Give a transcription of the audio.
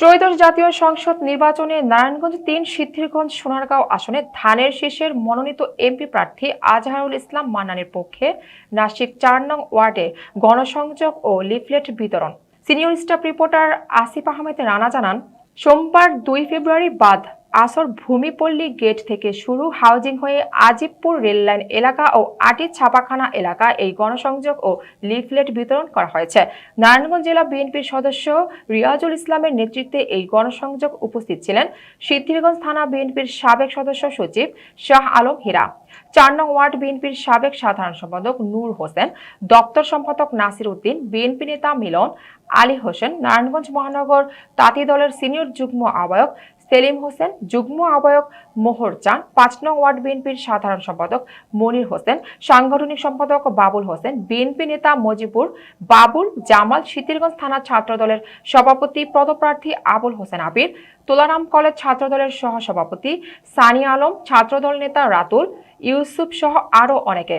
ত্রয়োদশ জাতীয় সংসদ নির্বাচনে নারায়ণগঞ্জ তিন, সিদ্ধিরগঞ্জ সোনারগাঁও আসনে ধানের শীষের মনোনীত এমপি প্রার্থী আজহারুল ইসলাম মান্নানের পক্ষে নাসিক চার নং ওয়ার্ডে গণসংযোগ ও লিফলেট বিতরণ। Senior staff reporter Asif Ahmed Rana জানান, সোমবার দুই ফেব্রুয়ারি বাদ আসর ভূমিপল্লী গেট থেকে শুরু হাউজিং হয়ে আজিবপুর রেললাইন এলাকা ও আটি ছাপাখানা এলাকা এই গণসংযোগ ও লিফলেট বিতরণ করা হয়েছে। নারায়ণগঞ্জ জেলা বিএনপির সদস্য রিয়াজুল ইসলামের নেতৃত্বে এই গণসংযোগ উপস্থিত ছিলেন। সিদ্ধিরগঞ্জ থানা বিএনপির সাবেক সদস্য সচিব শাহ আলম হীরা। চার নং ওয়ার্ড বিএনপির সাবেক সাধারণ সম্পাদক নূর হোসেন। দপ্তর সম্পাদক নাসির উদ্দিন, বিএনপি নেতা মিলন, আলী হোসেন, নারায়ণগঞ্জ মহানগর তাঁতি দলের সিনিয়র যুগ্ম আহ্বায়ক সেলিম হোসেন, যুগ্ম আহ্বায়ক মোহর চান পাঁচ নং ওয়ার্ড বিএনপির সাধারণ সম্পাদক মনির হোসেন, সাংগঠনিক সম্পাদক বাবুল হোসেন, বিএনপি নেতা মজিবুর, বাবুল, জামাল শীতিরগঞ্জ থানা ছাত্রদলের সভাপতি, পদপ্রার্থী আবুল হোসেন আবির, তোলারাম কলেজ ছাত্রদলের সহ সভাপতি সানি আলম, ছাত্রদল নেতা রাতুল, ইউসুফ সহ আরও অনেকে।